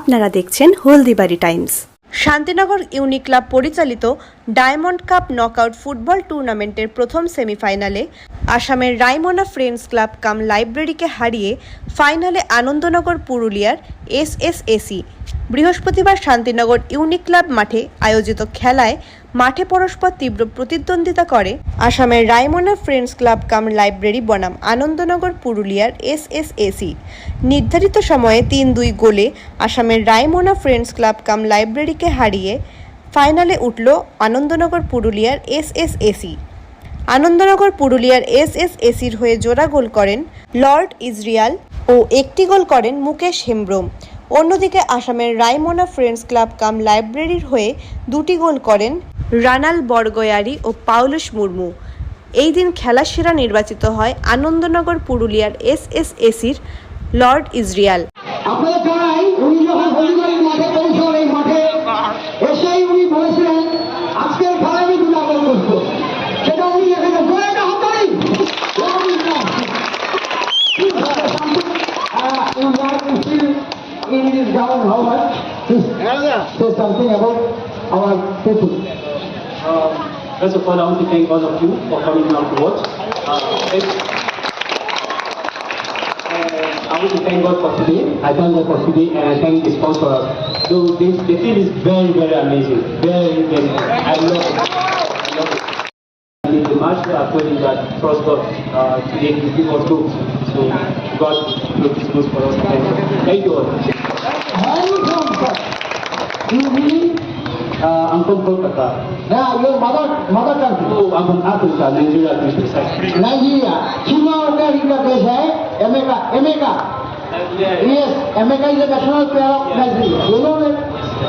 আপনারা দেখছেন Haldibari Times. Shantinagar unique club পরিচালিত ডায়মন্ড কাপ নকআউট ফুটবল টুর্নামেন্টের প্রথম সেমিফাইনালে আসামের রাইমোনা ফ্রেন্ডস ক্লাব কাম লাইব্রেরিকে হারিয়ে ফাইনালে আনন্দনগর পুরুলিয়ার এস এসএসএসি বৃহস্পতিবার শান্তিনগর ইউনিক ক্লাব মাঠে আয়োজিত খেলায় মাঠে পরস্পর তীব্র প্রতিদ্বন্দ্বিতা করে। আসামের Raimona friends club cum library বনাম আনন্দনগর পুরুলিয়ার এসএসএসি। নির্ধারিত সময়ে তিন দুই গোলে আসামের রায়মোনা ফ্রেন্ডস ক্লাব কাম লাইব্রেরিকে হারিয়ে ফাইনালে উঠল আনন্দনগর পুরুলিয়ার এসএসএসি। আনন্দনগর পুরুলিয়ার এস এস এসির হয়ে জোড়া গোল করেন লর্ড ইজরিয়াল ও একটি গোল করেন মুকেশ হেমব্রম। অন্যদিকে আসামের রায়মোনা ফ্রেন্ডস ক্লাব কাম লাইব্রেরির হয়ে দুটি গোল করেন রানাল বরগয়ারি ও পাউলুস মুর্মু। এই দিন খেলা সেরা নির্বাচিত হয় আনন্দনগর পুরুলিয়ার এস এস এসির Lord Israel. In this ground, how much? Say something about our people. Uh, First of all, I want to thank all of you for coming out to watch. Uh, uh, I want to thank God for today. I thank God for today and I thank the sponsors. So this, the field is very, very amazing. Very, very I love it. I love it. And in the match, I told him that trust God uh, today will give us hope. So God will this good for us. Thank you. Thank you all. Where are you from, sir? You mean, Uh, I'm from Kolkata. now your mother, mother country. Oh, I'm from Africa, Nigeria to be precise. Nigeria Chima का इनका देश है Emeka Emeka Uh, yeah, yes Emeka is the national player of Nigeria you know that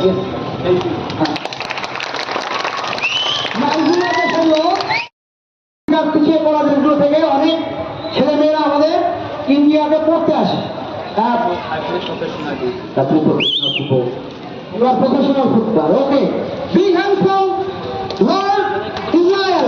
yes thank you. পড়তে আসে। তোমরা professional football okay be handsome Lord Israel